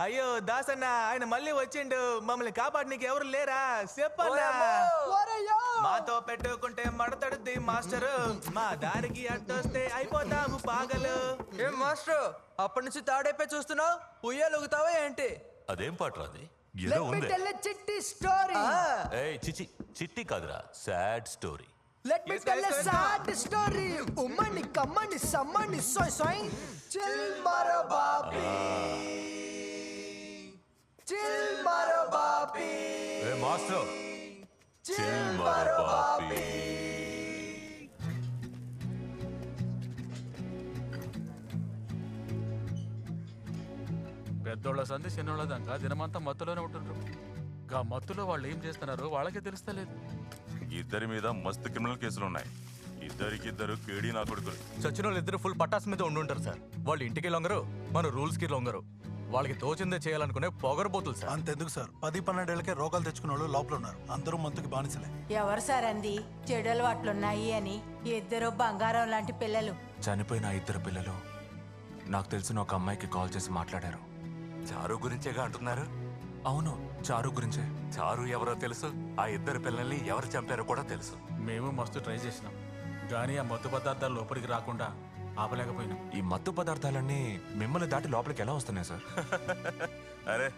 అయ్యో దాసన్న ఆయన మళ్ళీ వచ్చిండు. మమ్మల్ని కాపాడనీకి ఎవరు లేరా? చెప్పన్నా. మాతో పెట్టుకుంటే మడతడుద్ది మాస్టరు. మా దారికి అడ్డొస్తే అయిపోతాము పాగలు. ఏం మాస్టర్? అప్పటి నుంచి తాడైపోయి చూస్తున్నావు? ఉయ్యాలుగుతావా ఏంటి? అదేం ఏదో ఉంది. చిట్టి స్టోరీ ఏయ్ చిచి చిట్టి కాదురా. Sad story let me tell a sad story ఉమ్మని కమ్మని సమ్మని సోయ్ సోయ్. చిల్ మారో బాపి చిల్ మారో బాపి ఏ మాస్టర్? చిల్ మారో బాపి పెద్దోళ్ళ సంధి చిన్నోళ్ళ దాకా దినమంతా మత్తులోనే ఉంటుండ్రు. గా మత్తులో వాళ్ళు ఏం చేస్తున్నారో వాళ్ళకే తెలుస్తలేదు. ఇద్దరి మీద మస్తు క్రిమినల్ కేసులు ఉన్నాయి ఇద్దరికిద్దరు కేడీ నా కొడుకులు. చచ్చిన వాళ్ళు ఇద్దరు ఫుల్ పటాస్ మీద ఉండుంటారు సార్. వాళ్ళు ఇంటికి లొంగరు మన రూల్స్కి లొంగరు. వాళ్ళకి తోచిందే చేయాలనుకునే పొగరబోతులు సార్. అంతెందుకు సార్. పది పన్నెండేళ్ళకే రోగాలు తెచ్చుకున్న వాళ్ళు లోపల ఉన్నారు అందరూ మందుకి బానిసలే. ఎవరు సార్ అంది? చెడు అలవాట్లున్నాయి అని. ఇద్దరు బంగారం లాంటి పిల్లలు. చనిపోయిన ఆ ఇద్దరు పిల్లలు నాకు తెలిసిన ఒక అమ్మాయికి కాల్ చేసి మాట్లాడారు. చారు గురించేగా అంటున్నారు? అవును చారు గురించే. చారు ఎవరో తెలుసు ఆ ఇద్దరు పిల్లల్ని ఎవరు చంపారో కూడా తెలుసు. మేము మస్తు ట్రై చేసినాం. కానీ ఆ మత్తు పదార్థాలు లోపలికి రాకుండా ఆపలేకపోయినాం. ఈ మత్తు పదార్థాలన్నీ మిమ్మల్ని దాటి లోపలికి ఎలా వస్తున్నాయి సార్? అరే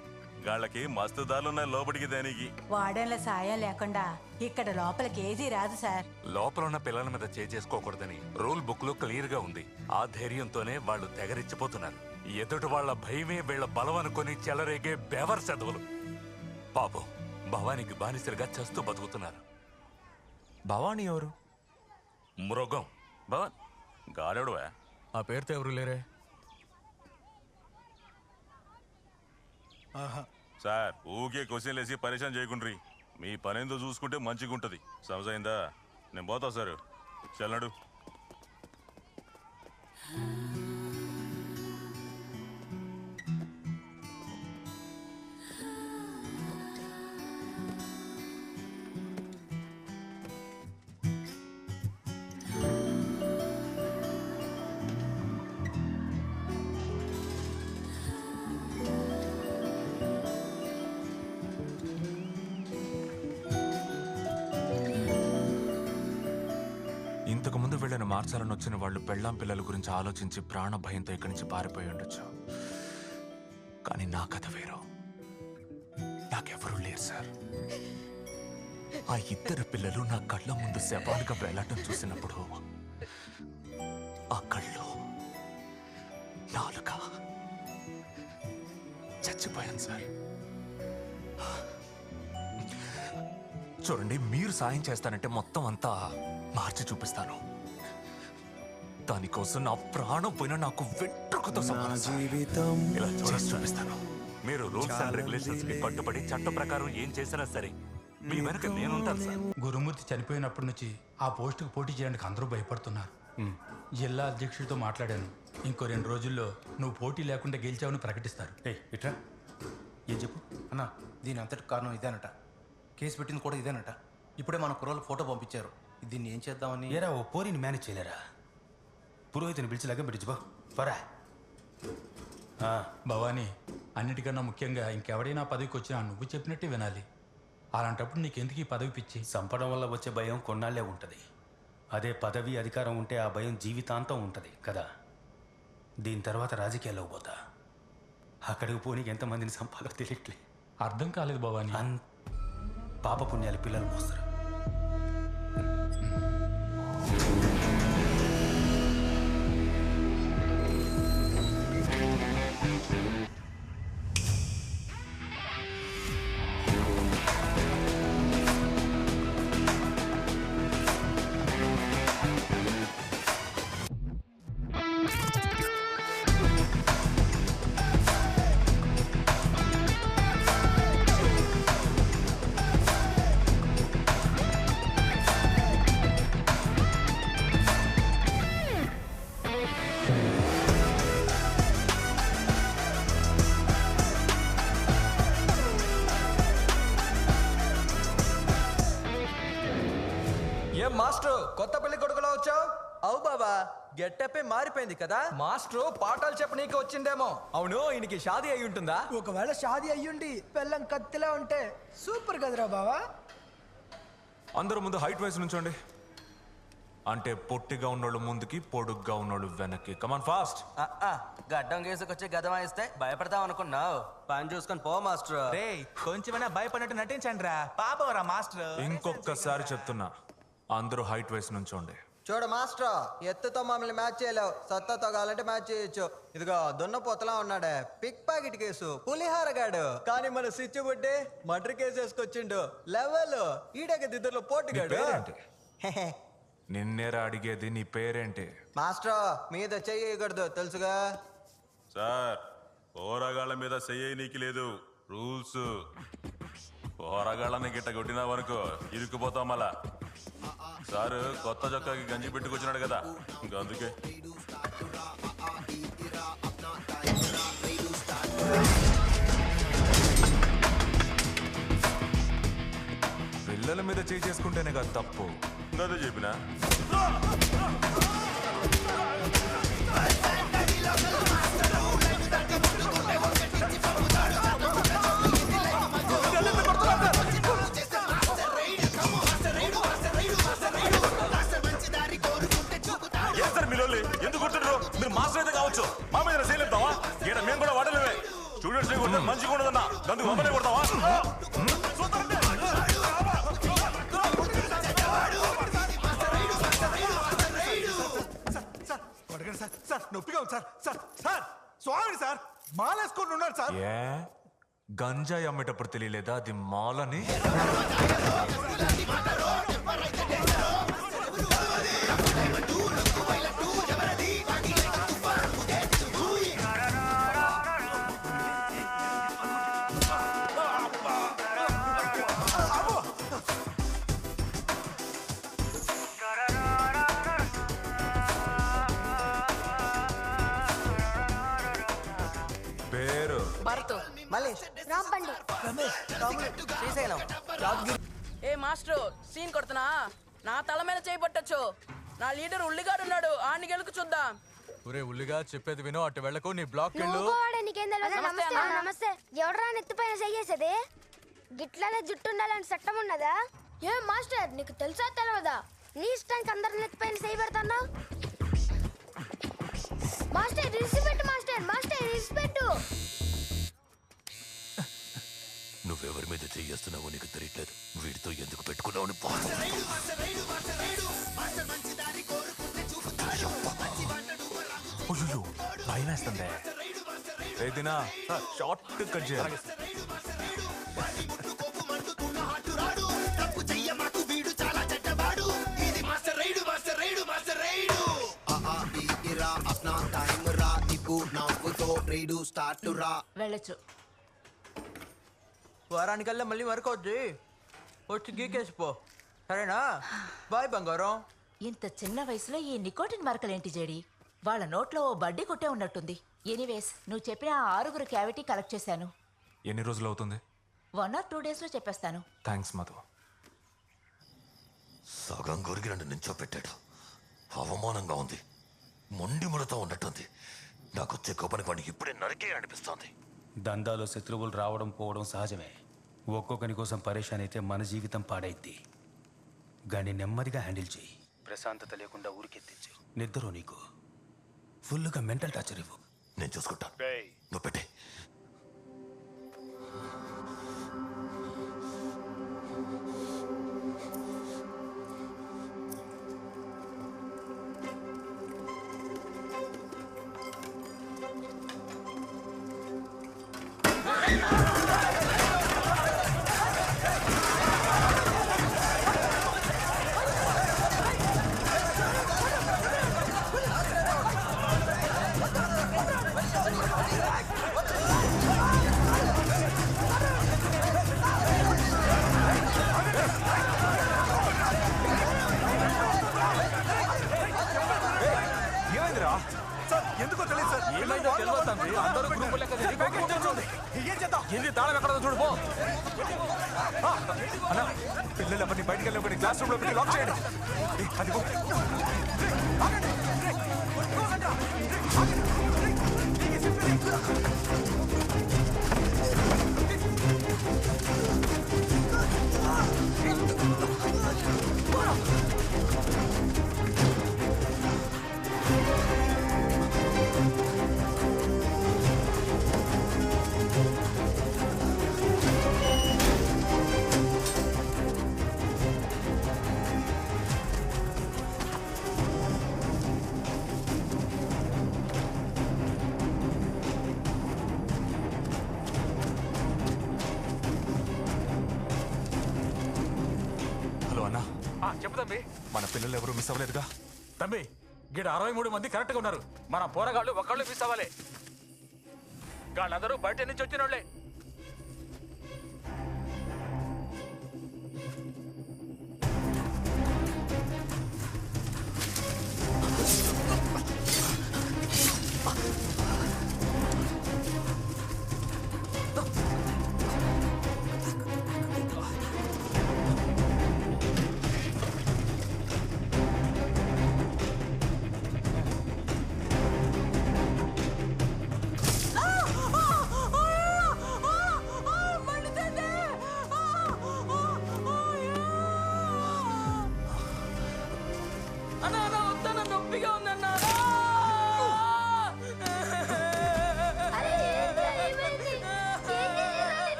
గాళ్ళకి మస్తు దారులున్నాయి లోపలికి దానికి? వాడన్ల సాయం లేకుండా ఇక్కడ లోపలికి ఏదీ రాదు సార్. లోపల ఉన్న పిల్లల మీద చేసుకోకూడదని రూల్ బుక్లో క్లియర్గా ఉంది. ఆ ధైర్యంతోనే వాళ్ళు తెగరిచ్చిపోతున్నారు. ఎదుటి వాళ్ళ భయమే వీళ్ళ బలం అనుకుని చెలరేగే బెవర్ చదువులు. పాపం భవానికి బానిసలుగా చస్తూ బతుకుతున్నారు. భవానీ ఎవరు? మృగం. భవన్ గాడెవడువా ఆ పేరుతో ఎవరు లేరే? ఆహా. సార్ ఊకే క్వశ్చన్ వేసి పరిచయం చేయకుండ్రి. మీ పనేందో చూసుకుంటే మంచిగుంటది. సమజైందా నేను పోతా సార్. చల్లడు మార్చాలని వచ్చిన వాళ్ళు పెళ్ళాం పిల్లల గురించి ఆలోచించి ప్రాణ భయంతో ఇక్కడి నుంచి పారిపోయి ఉండొచ్చు. కానీ నా కథ వేరు. నాకెవరూ లేరు సార్. ఆ ఇద్దరు పిల్లలు నా కళ్ళ ముందు శవాలుగా వెళ్ళటం చూసినప్పుడు ఆ కళ్ళు నాలుక చచ్చిపోయాను సార్. చూడండి మీరు సాయం చేస్తానంటే మొత్తం అంతా మార్చి చూపిస్తాను. దానికోసం నా ప్రాణం పోయినా నాకు వెంట్రుకతో సమానం సార్. ఇలా చేసి చూపిస్తాను. మీరు రూల్స్ అండ్ రెగ్యులేషన్స్కి కట్టుబడి చట్ట ప్రకారం ఏం చేసినా సరే మీ వెనక నేనుంటాను సార్. గురుమూర్తి చనిపోయినప్పటి నుంచి ఆ పోస్టుకు పోటీ చేయడానికి అందరూ భయపడుతున్నారు. జిల్లా అధ్యక్షుడితో మాట్లాడాను. ఇంకో రెండు రోజుల్లో నువ్వు పోటీ లేకుండా గెలిచావని ప్రకటిస్తారు. ఇట్రా. ఏం చెప్పు? అన్న దీని అంతటి కారణం ఇదేనట. కేసు పెట్టింది కూడా ఇదేనట. ఇప్పుడే మన కుర్రోళ్ళు ఫోటో పంపించారు. దీన్ని ఏం చేద్దామని? ఏరా ఓ పోరిని మేనేజ్ చేయలేరా? పురోహితుని పిలిచి లగ్గం పెట్టించుకో పరా. భవానీ అన్నిటికన్నా ముఖ్యంగా ఇంకెవడైనా పదవికి వచ్చినా నువ్వు చెప్పినట్టే వినాలి. అలాంటప్పుడు నీకెందుకు ఈ పదవి పిచ్చి? చంపడం వల్ల వచ్చే భయం కొన్నాళ్ళే ఉంటుంది. అదే పదవి అధికారం ఉంటే ఆ భయం జీవితాంతం ఉంటుంది కదా? దీని తర్వాత రాజకీయాల్లోకి పోతా. అక్కడికి పోనీకి ఎంతమందిని చంపాలో తెలియట్లే. అర్థం కాలేదు భవానీ. అన్ పాపపుణ్యాలు పిల్లలు మోస్తారు. గెట్టప్పే మారిపోయింది కదా? మాస్టర్ పాఠాలు చెప్పనీకి వచ్చిండేమో అవును ఈయనకి షాదీ అయి ఉంటుందా? ఒకవేళ షాదీ అయ్యుండి పెళ్ళం కత్తిలా ఉంటే సూపర్ కదరా బావా. అందరూ ముందు హైట్ వైస్ నుంచోండి. అంటే పొట్టిగా ఉన్నోళ్ళు ముందుకి పొడుగ్గా ఉన్నోళ్ళు వెనక్కి. కమాన్ ఫాస్ట్ గడ్డం గీసుకొచ్చి గదం వేస్తే భయపడతాం అనుకున్నావు. పని చూసుకొని పో మాస్టర్. కొంచెమైనా భయపడినట్టు నటించండి రా పాపవరా మాస్టర్. ఇంకొకసారి చెప్తున్నా. అందరూ హైట్ వైస్ నుంచోండి చూడు మాస్టర్ ఎత్తుతో మమ్మల్ని మ్యాచ్ చేయలేవు. సత్తాతో కావాలంటే మ్యాచ్ చేయొచ్చు. ఇదిగో దున్నపోతలా ఉన్నాడే. Pick pocket case. పులిహార గాడు. కానీ మన స్విచ్ బుడ్డి మర్డర్ కేసు వేసుకొచ్చిండు లెవెల్. ఈడక దిద్దరులో పోటుగాడు నిన్నేరా అడిగేది నీ పేరేంటి? మాస్టర్ మీద చెయ్యకూడదు తెలుసుగా? సార్ పోరాగాళ్ళ మీద చెయ్యి నీకు లేదు. రూల్స్. పోరాగాళ్ళని గిట్ట కొట్టినావనుకో ఇరుక్కుపోతాం మళ్ళా. సార్ కొత్త చొక్కాకి గంజి పెట్టుకొచ్చినాడు కదా. ఇంకా అందుకే. పిల్లల మీద చేసుకుంటేనే కదా తప్పు. అదే చెప్పినా? మాస్టర్ అయితే కావచ్చు. మా మీద చేయలేపుతావా ఈడ మేము కూడా వాడలేమే. స్టూడెంట్స్ కొడితే మంచిగా ఉండదన్నా. దానికి మమ్మల్ని కొడతావా? అడగండి సార్ సార్ నొప్పిగా ఉంది సార్ సార్ సార్ స్వామి సార్ మాలేసుకొని ఉన్నారు సార్ ఏ? గంజాయి అమ్మేటప్పుడు తెలియలేదా? అది మాలని? శ్రీశైలం. ఏ మాస్టర్ సీన్ కొడుతున్నా? నా తల మీద చేయబట్టచ్చు నా లీడర్ ఉల్లిగాడు ఉన్నాడు. ఆడిని గెలుకు చూద్దాం. ఒరే ఉల్లిగా చెప్పేది విను. అటు వెళ్ళకు నీ బ్లాక్ నమస్తే ఎవడరా నెత్తిపైన చెయ్యేసేది గిట్లనే జుట్టు ఉండాలని చట్టం ఉన్నదా? ఏం మాస్టర్ నీకు తెలుసా తెలియదా నీ ఇష్టానికి అందరి నెత్తిపైన చేయి పెడతాను master respect master. Master respect నువ్వెవరి మీద చెయ్యేస్తున్నావో నీకు తెలియట్లేదు. వీడితో ఎందుకు పెట్టుకున్నావు అయ్యో భయం వేస్తుంది ఏదినా షార్ట్ కట్ చేయాలి. వెళ్ళొచ్చు. వారానికల్లా మళ్ళీ వరకు వచ్చి గీకేసిపో. సరేనా? బాయ్ బంగారం. ఇంత చిన్న వయసులో ఈ నికోటిన్ మరకలేంటి జేడి? వాళ్ళ నోట్లో ఓ బడ్డీ కొట్టే ఉన్నట్టుంది. ఎనీవేస్ నువ్వు చెప్పిన ఆ ఆరుగురు క్యావిటీ కలెక్ట్ చేశాను. ఎన్ని రోజులు అవుతుంది? వన్ ఆర్ టూ డేస్లో చెప్పేస్తాను. థ్యాంక్స్ మధు. సగం గొరిగి నన్ను నించోపెట్టాడు అవమానంగా ఉంది. మొండి ముడతా ఉన్నట్టుంది. నాకు వచ్చే కోపానికి వాడిని ఇప్పుడే నరికే అనిపిస్తోంది దందాలో శత్రువులు రావడం పోవడం సహజమే. ఒక్కొక్కని కోసం పరేషాన్ అయితే మన జీవితం పాడైద్ది. గాని నెమ్మదిగా హ్యాండిల్ చేయి. ప్రశాంతత లేకుండా ఊరికెత్తించు. నిద్ర నీకు. ఫుల్గా మెంటల్ టార్చర్ ఇవ్వు. నేను చూసుకుంటాను నువ్వు పెట్టే. అన్న పిల్లలు ఎవరిని బయటకు వెళ్ళి క్లాస్ రూమ్లో పెట్టి లాక్ చేయండి. ఏ, అదిగో హలో తంబి మన పిల్లలు ఎవరు మిస్ అవ్వలేదుగా. తంబి గిడ అరవై మూడు మంది కరెక్ట్గా ఉన్నారు. మన పోరగాళ్ళు ఒకళ్ళు మిస్ అవ్వాలి. వాళ్ళందరూ బయట నుంచి వచ్చిన వాళ్ళే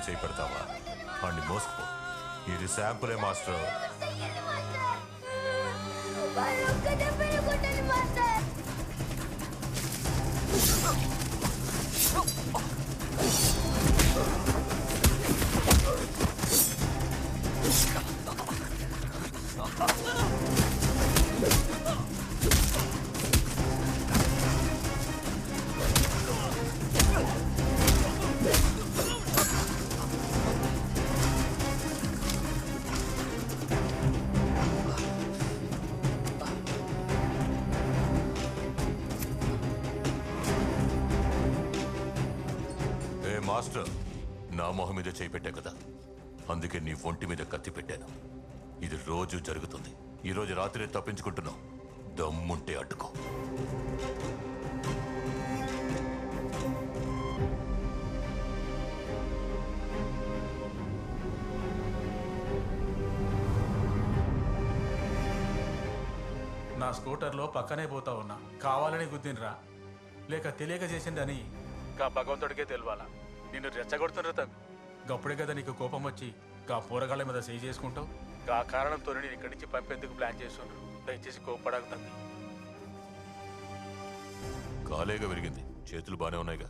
మీద చేయి పెడతావా అన్ని మోసుకో. ఇది శాంపులే మాస్టర్. చెయ్యండి మాస్టర్. మాస్టర్ నా మొహం మీద చేయి కదా. అందుకే నీ ఒంటి మీద కత్తి పెట్టాను. ఇది రోజు జరుగుతుంది. ఈరోజు రాత్రి తప్పించుకుంటున్నావు. దమ్ముంటే అడ్డుకో. నా స్కూటర్లో పక్కనే పోతా ఉన్నా. కావాలని గుద్దినరా? లేక తెలియక చేసిందని కా భగవంతుడికే తెలియాలా నిన్ను రెచ్చగొడుతుండ్రు తమ్మి గప్పుడే కదా నీకు కోపం వచ్చి గా పూరగాళ్ళ మీద చేయి చేసుకుంటావు? గా కారణంతో నేను ఇక్కడి నుంచి పంపేందుకు ప్లాన్ చేస్తుండ్రు. దయచేసి కోపడకు తమ్మి. కాలేగా విరిగింది. చేతులు బానే ఉన్నాయిగా.